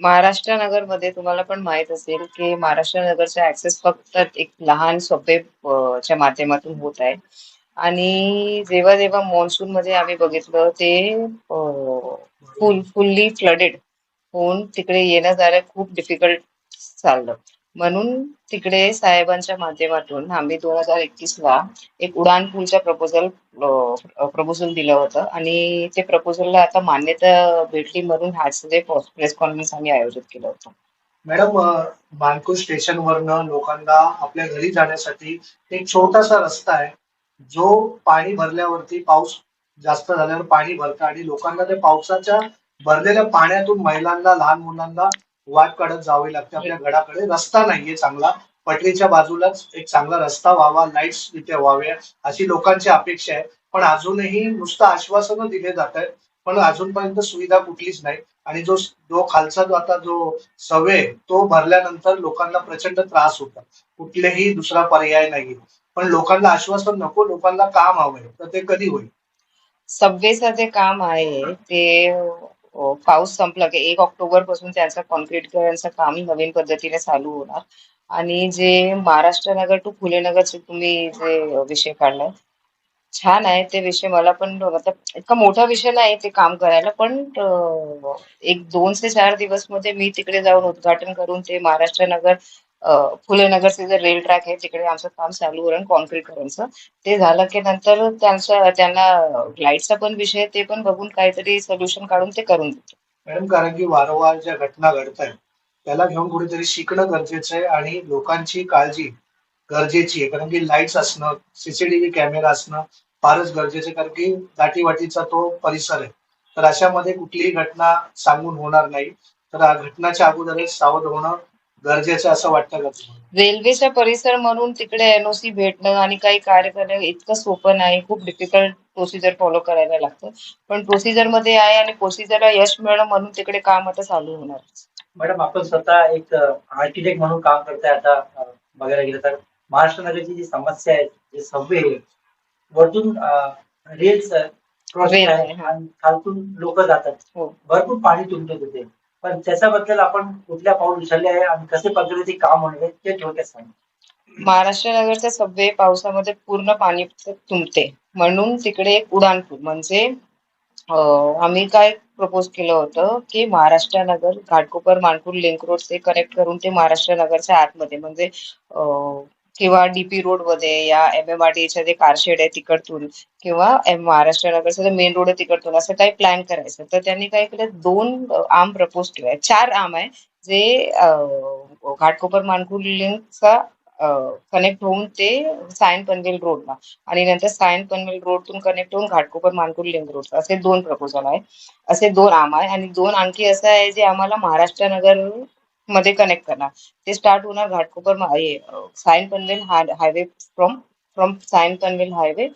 महाराष्ट्र नगरमध्ये तुम्हाला पण माहीत असेल की महाराष्ट्र नगरचा ऍक्सेस फक्त एक लहान सबवे च्या माध्यमातून होत आहे. आणि जेव्हा जेव्हा मान्सून मध्ये आम्ही बघितलं ते फुल फुल्ली फ्लडेड होऊन तिकडे येणं जाणं खूप डिफिकल्ट चाललं. म्हणून तिकडे साहेबांच्या माध्यमातून आम्ही दोन हजार एकवीस ला एक उडान पूलच्या प्रपोजल प्रपोजल दिलं होतं. आणि ते प्रपोजलला आता मान्यता भेटली म्हणून आज ते प्रेस कॉन्फरन्स आम्ही आयोजित केलं होतं. मॅडम अ, स्टेशन वरनं लोकांना आपल्या घरी जाण्यासाठी एक छोटासा रस्ता आहे. जो पाणी भरल्यावरती पाऊस जास्त झाल्यावर पाणी भरतं आणि लोकांना ते पावसाच्या भरलेल्या पाण्यातून महिलांना लहान मुलांना वाट काढत जावे लागते. आपल्या घराकडे रस्ता नाहीये चांगला. पटरीच्या बाजूलाच एक चांगला रस्ता व्हावा लाईट्स तिथे व्हाव्या अशी लोकांची अपेक्षा आहे. पण अजूनही नुसतं आश्वासनं दिले जात आहेत. पण अजूनपर्यंत सुविधा कुठलीच नाही. आणि जो जो खालचा जो आता जो सवे तो भरल्यानंतर लोकांना प्रचंड त्रास होता. कुठलेही दुसरा पर्याय नाही पण लोकांना आश्वासन नको लोकांना काम हवंय तर ते कधी होईल? सबवेचं जे काम आहे ते पाऊस संपला की एक ऑक्टोबरपासून त्यांचं कॉन्क्रीट कॉन्क्रीटीकरणचं काम नवीन पद्धतीने चालू होणार. आणि जे महाराष्ट्र नगर टू फुले नगरचे तुम्ही जे विषय काढलाय छान आहे ते विषय. मला पण मतलब इतका मोठा विषय नाही ते काम करायला पण एक दोन ते चार दिवसमध्ये मी तिकडे जाऊन उद्घाटन करून ते महाराष्ट्र नगर फुले नगरचे जे रेल ट्रॅक आहे तिकडे आमचं काम चालू होईल कॉन्क्रीटीकरणचं ते झालं की नंतर त्यांचं त्यांना लाईटचा पण विषय ते पण बघून काहीतरी सोल्युशन काढून ते करून देतो मॅडम कारण की वारंवार ज्या घटना घडत आहेत त्याला घेऊन कुठेतरी शिकणं गरजेचं आहे आणि लोकांची काळजी गरजेची आहे. कारण की लाईट्स असणं सीसीटीव्ही कॅमेरा असणं फारच गरजेचं आहे. कारण की दाटीवाटीचा तो परिसर आहे. तर अशामध्ये कुठलीही घटना सांगून होणार नाही. तर घटनाच्या अगोदरच सावध होणं गरजेचं असं वाटतं का तुम्हाला? रेल्वेचा परिसर म्हणून तिकडे एनओसी भेटणं आणि काही कार्य करणं इतकं सोपं नाही खूप डिफिकल्ट प्रोसिजर फॉलो करायला लागतं पण प्रोसिजरमध्ये आहे आणि प्रोसिजरला यश मिळणं म्हणून तिकडे काम आता चालू होणार मॅडम आपण स्वतः एक आर्किटेक्ट म्हणून काम करताय आता बघायला गेलं तर महाराष्ट्र नगरची जी समस्या आहे जे सबवे आहे, वरतून रेल्स Rail आहे, हा. आणि खालतून लोक जातात हो. भरपूर पाणी तुंबतं तिथे पण त्याच्याबद्दल आपण कुठल्या पाऊल उचलले आहे आणि कसे पद्धतीचे काम होणार ते थोडक्यात सांगा. महाराष्ट्र नगरच्या सबवे पावसामध्ये पूर्ण पाणी तुंबते. म्हणून तिकडे एक उडाणपूल म्हणजे आम्ही काय प्रपोज केलं होतं की महाराष्ट्र नगर घाटकोपर मानपूर लिंक रोड ते कनेक्ट करून ते महाराष्ट्र नगरच्या आतमध्ये. म्हणजे किंवा डीपी रोडमध्ये या M M R J car shed आहे तिकडतून किंवा एम- महाराष्ट्र नगरचा मेन रोड आहे तिकडतून असं काही प्लॅन करायचं. तर त्यांनी काय केलं? दोन आम प्रपोज केले. चार आम आहे जे घाटकोपर मानकुल लिंकचा कनेक्ट होऊन ते सायन पनवेल रोडला आणि नंतर सायन पनवेल रोडतून कनेक्ट होऊन घाटकोपर मानकुल लिंक रोड असे दोन प्रपोजल आहे. असे दोन आम आहे. आणि दोन आणखी असं आहे जे आम्हाला महाराष्ट्र नगर मध्ये कनेक्ट करणार. ते स्टार्ट होणार Ghatkopar Sion Panvel highway from from Sion Panvel highway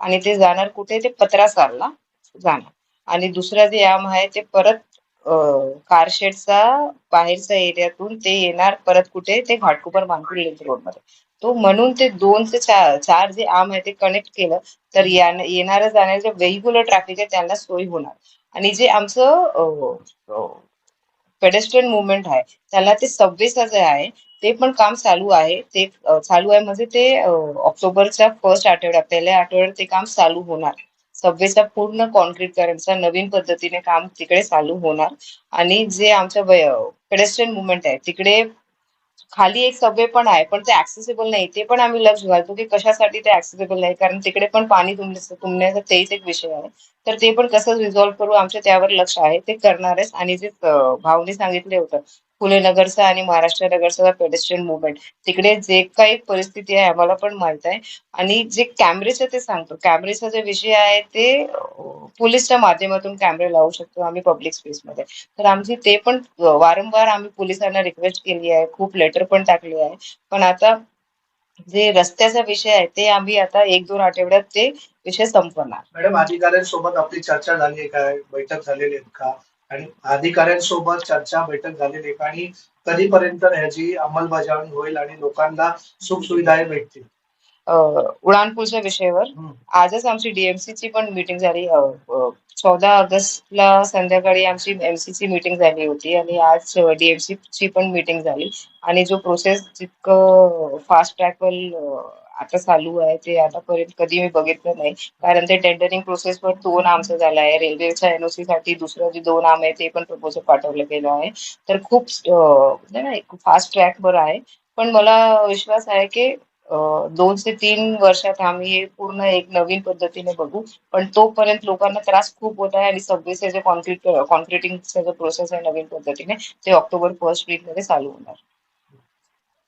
आणि ते जाणार कुठे? ते पत्रासारला जाणार. आणि दुसरा जे याम आहे ते परत कारशेडचा बाहेरच्या एरियातून ते येणार परत कुठे? ते घाटकोपर मानकुल लिंक रोडमध्ये. तो म्हणून ते दोन ते चार चार जे आम आहे ते कनेक्ट केलं तर यान- येणाऱ्या जाणाऱ्या जे व्हेहिक्युलर ट्रॅफिक आहे त्यांना सोय होणार. आणि जे आमचं पेडेस्ट्रियन मुवमेंट आहे. त्याला ते सबवेचं जे आहे ते पण काम चालू आहे. ते चालू आहे म्हणजे ते ऑक्टोबरच्या फर्स्ट आठवड्यात पहिल्या आठवड्यात ते काम चालू होणार. सबवेचा पूर्ण कॉन्क्रीटीकरणचा नवीन पद्धतीने काम तिकडे चालू होणार. आणि जे आमचं पेडेस्ट्रियन मुवमेंट आहे तिकडे खाली एक सबवे पण आहे पण ते ऍक्सेसिबल नाही. ते पण आम्ही लक्ष घालतो की कशासाठी ते ऍक्सेसिबल नाही कारण तिकडे पण पाणी तुंबण्याचं तेच एक विषय आहे. तर ते पण कसं रिझॉल्व्ह करू आमच्या त्यावर लक्ष आहे ते करणारच. आणि जे भावने भाऊने सांगितले होतं फुले नगरचं आणि महाराष्ट्र नगरचा पेडेस्ट्रियन मुवमेंट तिकडे जे काही परिस्थिती आहे आम्हाला पण माहीत आहे. आणि जे कॅमेरेचं ते सांगतो. कॅमेरेचा जे विषय आहे ते पोलीसच्या माध्यमातून कॅमेरे लावू शकतो आम्ही पब्लिक स्पेसमध्ये तर आमची ते पण वारंवार आम्ही पोलिसांना रिक्वेस्ट केली आहे. खूप लेटर पण टाकले आहे. पण आता जे रस्त्याचा विषय आहे ते आम्ही आता एक दोन आठवड्यात ते विषय संपवणार. मॅडम अधिकाऱ्यांसोबत आपली चर्चा झाली आहे काय बैठक झालेली आहे का? आणि अधिकाऱ्यांसोबत चर्चा बैठक झालेली आहे का? आणि कधीपर्यंत ह्याची अंमलबजावणी होईल आणि लोकांना सुख सुविधा भेटतील? अं, उडानपूलच्या विषयावर. आजच आमची डीएमसी ची पण मीटिंग झाली. चौदा ऑगस्टला संध्याकाळी आमची एमसी ची मीटिंग झाली होती आणि आज डीएमसी ची पण मीटिंग झाली. आणि जो प्रोसेस जितकं फास्ट ट्रॅकवर आता चालू आहे ते आतापर्यंत कधी मी बघितलं नाही. कारण ते टेंडरिंग प्रोसेसवर दोन आमचं झालं आहे. रेल्वेच्या एनओसी साठी दुसरं जे दोन आम आहे ते पण प्रपोजल पाठवलं गेलं आहे. तर खूप फास्ट ट्रॅकवर आहे. पण मला विश्वास आहे की दोन ते तीन वर्षात आम्ही हे पूर्ण एक नवीन पद्धतीने बघू. पण तोपर्यंत लोकांना त्रास खूप होत आहे आणि सव्वीसचे जे कॉन्क्रीट कॉन्क्रिटिंगचा जो प्रोसेस आहे नवीन पद्धतीने. ते ऑक्टोबर फर्स्ट वीकमध्ये चालू होणार.